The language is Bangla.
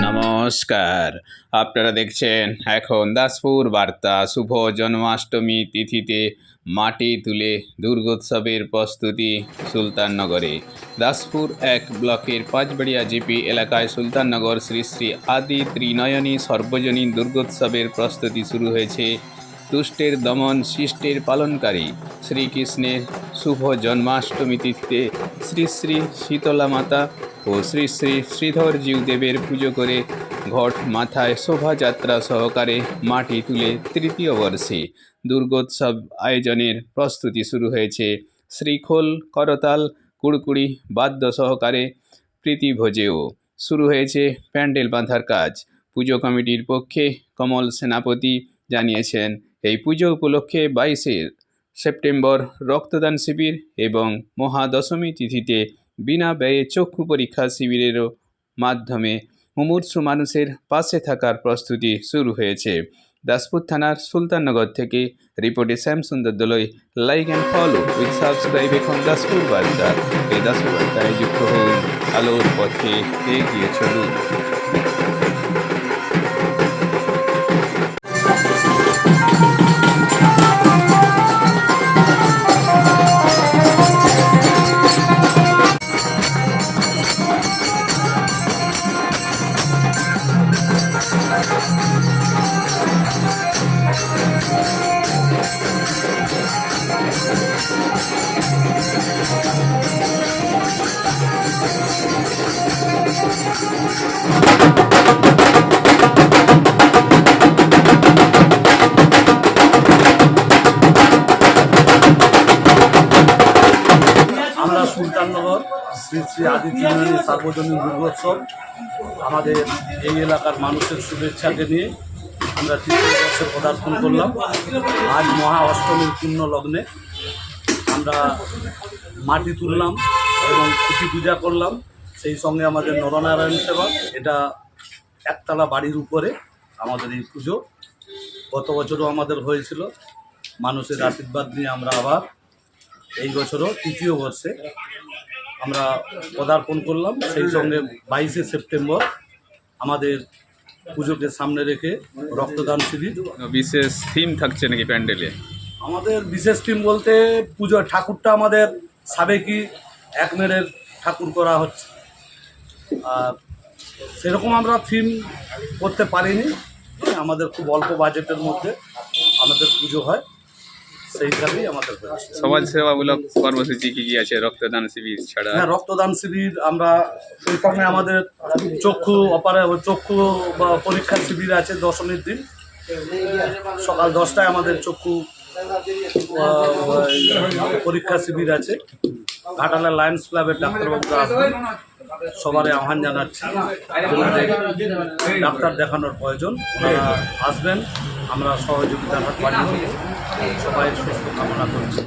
নমস্কার। আপনারা দেখছেন এখন দাসপুর বার্তা। শুভ জন্মাষ্টমী তিথিতে মাটি তুলে দুর্গোৎসবের প্রস্তুতি সুলতাননগরে। দাসপুর এক ব্লকের পাঁচবাড়িয়া জিপি এলাকায় সুলতাননগর শ্রী শ্রী আদি ত্রিনয়নী সর্বজনীন দুর্গোৎসবের প্রস্তুতি শুরু হয়েছে। দুষ্টের দমন শিষ্টের পালনকারী শ্রীকৃষ্ণের শুভ জন্মাষ্টমী তিথিতে শ্রী শ্রী শীতলা মাতা ও শ্রী শ্রী শ্রীধর জীবদেবের পুজো করে ঘট মাথায় শোভাযাত্রা সহকারে মাটি তুলে তৃতীয় বর্ষে দুর্গোৎসব আয়োজনের প্রস্তুতি শুরু হয়েছে। শ্রীখোল, করতাল, কুড়কুড়ি, বাদ্য সহকারে প্রীতিভোজেও শুরু হয়েছে প্যান্ডেল বাঁধার কাজ। পুজো কমিটির পক্ষে কমল সেনাপতি জানিয়েছেন, এই পুজো উপলক্ষে বাইশে সেপ্টেম্বর রক্তদান শিবির এবং মহাদশমী তিথিতে বিনা ব্যয়ে চক্ষু পরীক্ষা শিবিরেরও মাধ্যমে মুমূর্ষু মানুষের পাশে থাকার প্রস্তুতি শুরু হয়েছে। দাসপুর থানার সুলতাননগর থেকে রিপোর্টে Shyamsundar Dalai like and follow with subscribe এখন দাসপুর বার্তা। এই দাসপুর বার্তায় যুক্ত হন আলোর পথে এগিয়ে চলুন। সুলতাননগর, শ্রী শ্রী আদিত্যনাথ সার্বজনীন দুর্গোৎসব। আমাদের এই এলাকার মানুষের শুভেচ্ছাকে নিয়ে আমরা তৃতীয় বর্ষে পদার্পণ করলাম। আজ মহা অষ্টমীর পূর্ণ লগ্নে আমরা মাটি তুললাম এবং খুঁটি পূজা করলাম। সেই সঙ্গে আমাদের নরনারায়ণ সেবা, এটা একতলা বাড়ির উপরে আমাদের এই পুজো। গত বছরও আমাদের হয়েছিল। মানুষের আশীর্বাদ নিয়ে আমরা আবার এই বছরও তৃতীয় বর্ষে আমরা পদার্পণ করলাম। সেই সঙ্গে বাইশে সেপ্টেম্বর আমাদের পুজোকে সামনে রেখে রক্তদান শিবির। বিশেষ থিম থাকছে নাকি প্যান্ডেলে? আমাদের বিশেষ টিম বলতে পুজো ঠাকুরটা আমাদের সাবেকি এক মেরের ঠাকুর করা হচ্ছে। আর সেরকম আমরা থিম করতে পারিনি। আমাদের খুব অল্প বাজেটের মধ্যে আমাদের পুজো হয়। সেই হিসাবেই আমাদের হয়েছে। সমাজ সেবামূলক কর্মসূচি কি কি আছে? রক্তদান শিবির ছাড়া? হ্যাঁ রক্তদান শিবির আমরা সেই সঙ্গে আমাদের চক্ষু অপারে চক্ষু বা পরীক্ষার শিবির আছে দশমীর দিন। সকাল দশটায় আমাদের চক্ষু পরীক্ষা শিবির আছে। ঘাটালা লায়ন্স ক্লাবের ডাক্তারবাবুরা আসবেন। সবারই আহ্বান জানাচ্ছি। ডাক্তার দেখানোর প্রয়োজন। আসবেন। আমরা সহযোগিতা সবাই সুস্থ কামনা করছি।